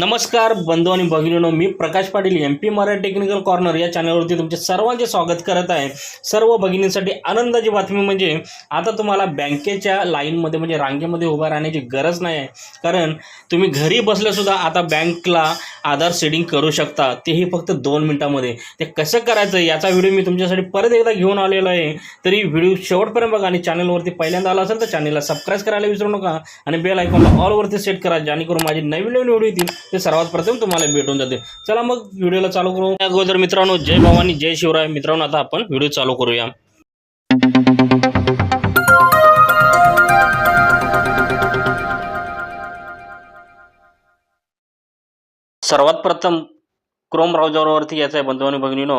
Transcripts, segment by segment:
नमस्कार बंधू आणि भगिनीनो मी Prakash Patil M P Marathi technical corner या चॅनलवरती तुमचे सर्वांचे स्वागत करत आहे. सर्व भगिनींसाठी आनंदाची बातमी म्हणजे आता तुम्हाला बँकेच्या लाईनमध्ये म्हणजे रांगेमध्ये उभा राहण्याची गरज नाही आहे. कारण तुम्ही घरी बसल्यासुद्धा आता बँकला आधार सेडिंग करू शकता. तेही फक्त दोन मिनटामध्ये. ते कसं करायचं याचा व्हिडिओ मी तुमच्यासाठी परत एकदा घेऊन आलेलो आहे. तरी व्हिडिओ शेवटपर्यंत बघा आणि चॅनलवरती पहिल्यांदा आला असेल तर चॅनलला सबस्क्राईब करायला विसरू नका आणि बेल आयकॉनला ऑलवरती सेट करा जेणेकरून माझी नवीन नवीन व्हिडिओ येतील. ते सर्वात प्रथम तुम्हाला भेटून जाते. चला मग व्हिडिओला चालू करू. अगोदर मित्रांनो जय भवानी जय शिवराय. मित्रांनो आता आपण व्हिडिओ चालू करूया. सर्वात प्रथम क्रोम ब्राउझरवरती यायचं आहे बंधवानी भगिनीनो.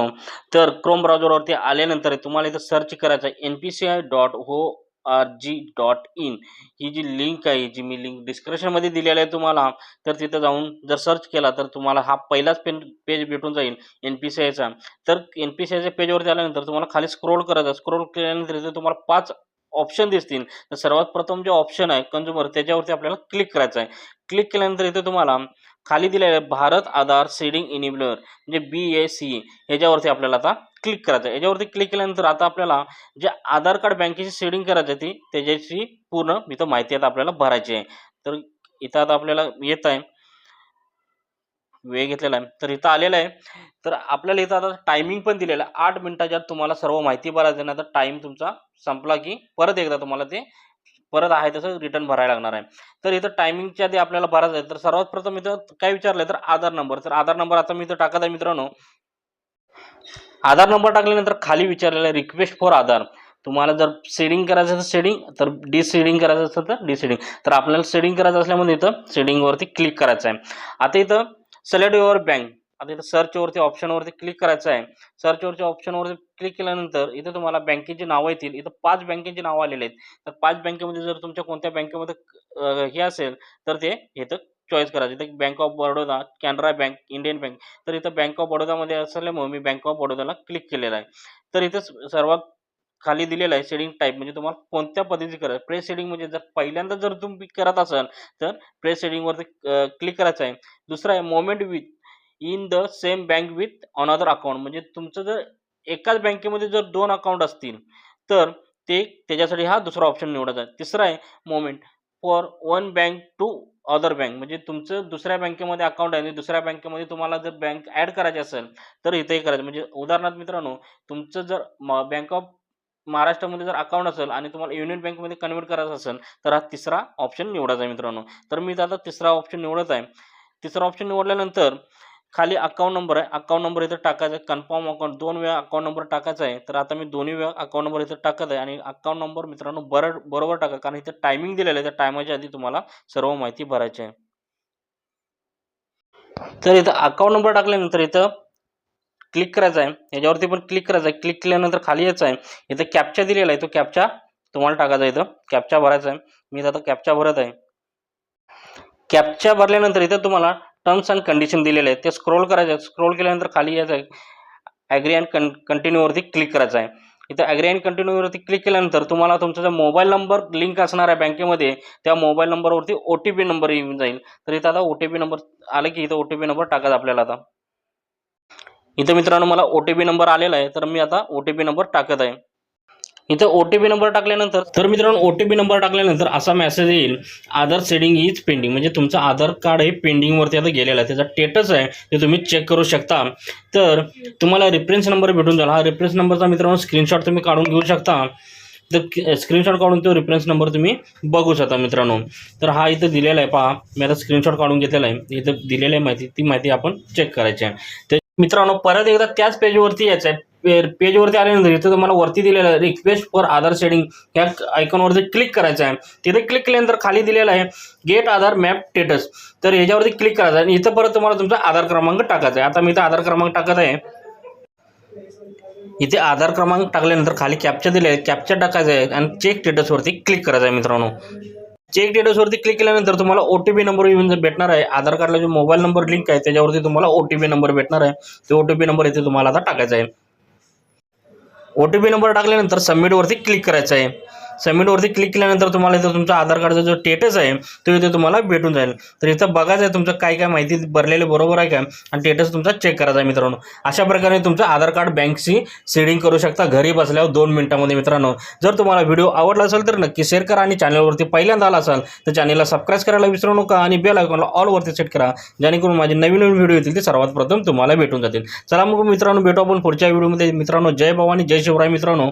तर क्रोम ब्राउझरवरती आल्यानंतर तुम्हाला इथं सर्च करायचं आहे N P C I dot O R G dot in ही जी लिंक आहे जी मी लिंक डिस्क्रिप्शनमध्ये दिलेली आहे तुम्हाला तर तिथं जाऊन जर सर्च केला तर तुम्हाला हा पहिलाच पेन पेज भेटून जाईल एन पी सी आयचा तर एन पी सी आयच्या पेजवरती आल्यानंतर तुम्हाला खाली स्क्रोल करायचं स्क्रोल केल्यानंतर इथे तुम्हाला पाच ऑप्शन दिसतील. तर सर्वात प्रथम जे ऑप्शन आहे कंझ्युमर त्याच्यावरती आपल्याला क्लिक करायचं आहे. क्लिक केल्यानंतर इथे तुम्हाला खाली दिलेलं आहे भारत आधार सीडिंग इनिबलर म्हणजे बी ए सी ह्याच्यावरती आपल्याला आता क्लिक करायचं आहे. याच्यावरती क्लिक केल्यानंतर आता आपल्याला जे आधार कार्ड बँकेची सेडिंग करायची होती ती त्याच्याची पूर्ण इथं माहिती आता आपल्याला भरायची आहे. तर इथं आता आपल्याला येत आहे. वेळ घेतलेला आहे. तर इथं आलेलं आहे. तर आपल्याला इथं आता टायमिंग पण दिलेलं आहे. आठ मिनिटाच्या तुम्हाला सर्व माहिती भरायचं आहे. ना तर टाईम तुमचा संपला की परत एकदा तुम्हाला ते परत आहे तसं रिटर्न भरायला लागणार आहे. तर इथं टायमिंगच्या आधी आपल्याला भरायचं आहे. तर सर्वात प्रथम इथं काय विचारलं तर आधार नंबर तर आधार नंबर आता मी इथं टाकत आहे मित्रांनो. आधार नंबर टाकल्यानंतर खाली विचारलेलं आहे रिक्वेस्ट फॉर आधार. तुम्हाला जर सेडिंग करायचं असेल सेडिंग तर डी सेडिंग करायचं असेल तर डी सेडिंग तर आपल्याला सेडिंग करायचं असल्यामध्ये इथं सेडिंगवरती क्लिक करायचं आहे. आता इथं सिलेक्ट युअर बँक आता इथं सर्चवरती ऑप्शनवरती क्लिक करायचं आहे. सर्चवरच्या ऑप्शनवरती क्लिक केल्यानंतर इथं तुम्हाला बँकेची नावं येतील. इथं पाच बँकेची नावं आलेली आहेत. तर पाच बँकेमध्ये जर तुमच्या कोणत्या बँकेमध्ये हे असेल तर ते इथं चॉईस करायचं इथं bank of Baroda Canara bank Indian bank तर इथं बँक ऑफ बडोदामध्ये असल्यामुळे मी बँक ऑफ बडोदाला क्लिक केलेलं आहे. तर इथं सर्वात खाली दिलेलं आहे शेडिंग टाईप म्हणजे तुम्हाला कोणत्या पद्धतीची करायचं? प्रेस शेडिंग म्हणजे जर पहिल्यांदा जर तुम्ही करत असाल तर प्रेस शेडिंगवरती क्लिक करायचं आहे. दुसरं आहे moment with in the same bank with another account. म्हणजे तुमचं जर एकाच बँकेमध्ये जर दोन अकाउंट असतील तर ते त्याच्यासाठी हा दुसरा ऑप्शन निवडायचा. आहे तिसरा आहे moment for one bank to other bank म्हणजे तुमचं दुसऱ्या बँकेमध्ये अकाउंट आहे आणि दुसऱ्या बँकेमध्ये तुम्हाला जर बँक ॲड करायची असेल तर इथेही करायचं. म्हणजे उदाहरणार्थ मित्रांनो तुमचं जर बँक ऑफ महाराष्ट्रामध्ये जर अकाउंट असेल आणि तुम्हाला युनियन बँकमध्ये कन्वर्ट करायचं असेल तर हा तिसरा ऑप्शन निवडायचा आहे मित्रांनो. तर मी आता तिसरा ऑप्शन निवडत आहे. तिसरा ऑप्शन निवडल्यानंतर खाली अकाउंट नंबर आहे. अकाउंट नंबर इथं टाकायचा आहे. कन्फर्म अकाउंट दोन वेळा अकाउंट नंबर टाकायचा आहे. तर आता मी दोन्ही वेळा अकाउंट नंबर इथं टाकत आहे. आणि अकाउंट नंबर मित्रांनो बरं बरोबर टाका. कारण इथं टायमिंग दिलेलं आहे. त्या टायमाच्या आधी तुम्हाला सर्व माहिती भरायची आहे. तर इथं अकाउंट नंबर टाकल्यानंतर इथं क्लिक करायचं आहे. याच्यावरती पण क्लिक करायचं आहे. क्लिक केल्यानंतर खाली यायचं आहे. इथं कॅप्चा दिलेला आहे. तो कॅप्चा तुम्हाला टाकायचा आहे इथं. कॅप्चा भरायचा आहे. मी इथं आता कॅप्चा भरत आहे. कॅप्चा भरल्यानंतर इथं तुम्हाला टर्म्स अँड कंडिशन दिलेले आहेत. ते स्क्रोल करायचं आहे स्क्रोल केल्यानंतर खाली यायचं आहे. ॲग्री अँड कं कंटिन्यूवरती क्लिक करायचं आहे. इथं ॲग्री अँड कंटिन्यूवरती क्लिक केल्यानंतर तुम्हाला तुमचा जो मोबाईल नंबर लिंक असणार आहे बँकेमध्ये त्या मोबाईल नंबरवरती ओ टी पी नंबर येऊन जाईल. तर इथं आता ओ टी पी नंबर आलं की इथं ओ टी पी नंबर टाकायचा आपल्याला आता. इथं मित्रांनो मला ओ टी पी नंबर आलेला आहे. तर मी आता ओ टी पी नंबर टाकत आहे. इथं ओ टी पी नंबर टाकल्यानंतर तर मित्रांनो ओ टी पी नंबर टाकल्यानंतर असा मेसेज येईल आधार सेडिंग इज पेंडिंग म्हणजे तुमचं आधार कार्ड हे पेंडिंगवरती आता गेलेलं आहे. त्याचा स्टेटस आहे ते तुम्ही चेक करू शकता. तर तुम्हाला रेफरन्स नंबर भेटून जाईल हा रेफरन्स नंबरचा मित्रांनो स्क्रीनशॉट तुम्ही काढून घेऊ शकता. तर स्क्रीनशॉट काढून तो रेफरन्स नंबर तुम्ही बघू शकता मित्रांनो. तर हा इथं दिलेला आहे पहा. मी आता स्क्रीनशॉट काढून घेतलेला आहे. इथं दिलेली आहे माहिती ती माहिती आपण चेक करायची आहे. मित्रांनो परत एकदा त्याच पेजवरती यायचं आहे पेजवरती आल्यानंतर इथं तुम्हाला वरती दिलेलं आहे रिक्वेस्ट फॉर आधार सेडिंग या आयकॉनवरती क्लिक करायचं आहे तिथे क्लिक केल्यानंतर खाली दिलेलं आहे गेट आधार मॅप स्टेटस तर याच्यावरती क्लिक करायचं आहे आणि इथं परत तुम्हाला तुमचा आधार क्रमांक टाकायचा आहे. आता मी इथं आधार क्रमांक टाकत आहे. इथे आधार क्रमांक टाकल्यानंतर खाली कॅप्चा दिले आहे. कॅप्चा टाकायचा आहे आणि चेक स्टेटसवरती क्लिक करायचं आहे मित्रांनो. चेक स्टेटसवरती क्लिक केल्यानंतर तुम्हाला ओ टी पी नंबर येऊन भेटणार आहे आधार कार्डला जो मोबाईल नंबर लिंक आहे त्याच्यावरती तुम्हाला ओ टी पी नंबर भेटणार आहे. ते ओ टी पी नंबर इथे तुम्हाला आता टाकायचा आहे. ओ टी पी नंबर टाकल्यानंतर सबमिटवरती क्लिक करायचं आहे. सबमिटवरती क्लिक केल्यानंतर तुम्हाला इथं तुमचा आधार कार्डचा जो स्टेटस आहे तो इथे तुम्हाला भेटून जाईल. तर इथं बघायचं आहे तुमचं काय काय माहिती भरलेली बरोबर आहे का? आणि स्टेटस तुमचा चेक करायचा आहे मित्रांनो. अशा प्रकारे तुमचं आधार कार्ड बँकशी सेडिंग करू शकता घरी बसल्यावर दोन मिनिटामध्ये मित्रांनो. जर तुम्हाला व्हिडिओ आवडला असेल तर नक्की शेअर करा आणि चॅनलवरती पहिल्यांदा आला असाल तर चॅनलला सबस्क्राईब करायला विसरू नका आणि बेल आयकॉनला ऑलवरती सेट करा जेणेकरून माझे नवीन नवीन व्हिडिओ येतील ते सर्वात प्रथम तुम्हाला भेटून जातील. चला मग मित्रांनो भेटू आपण पुढच्या व्हिडिओमध्ये मित्रांनो जय भवानी जय शिवराय मित्रांनो.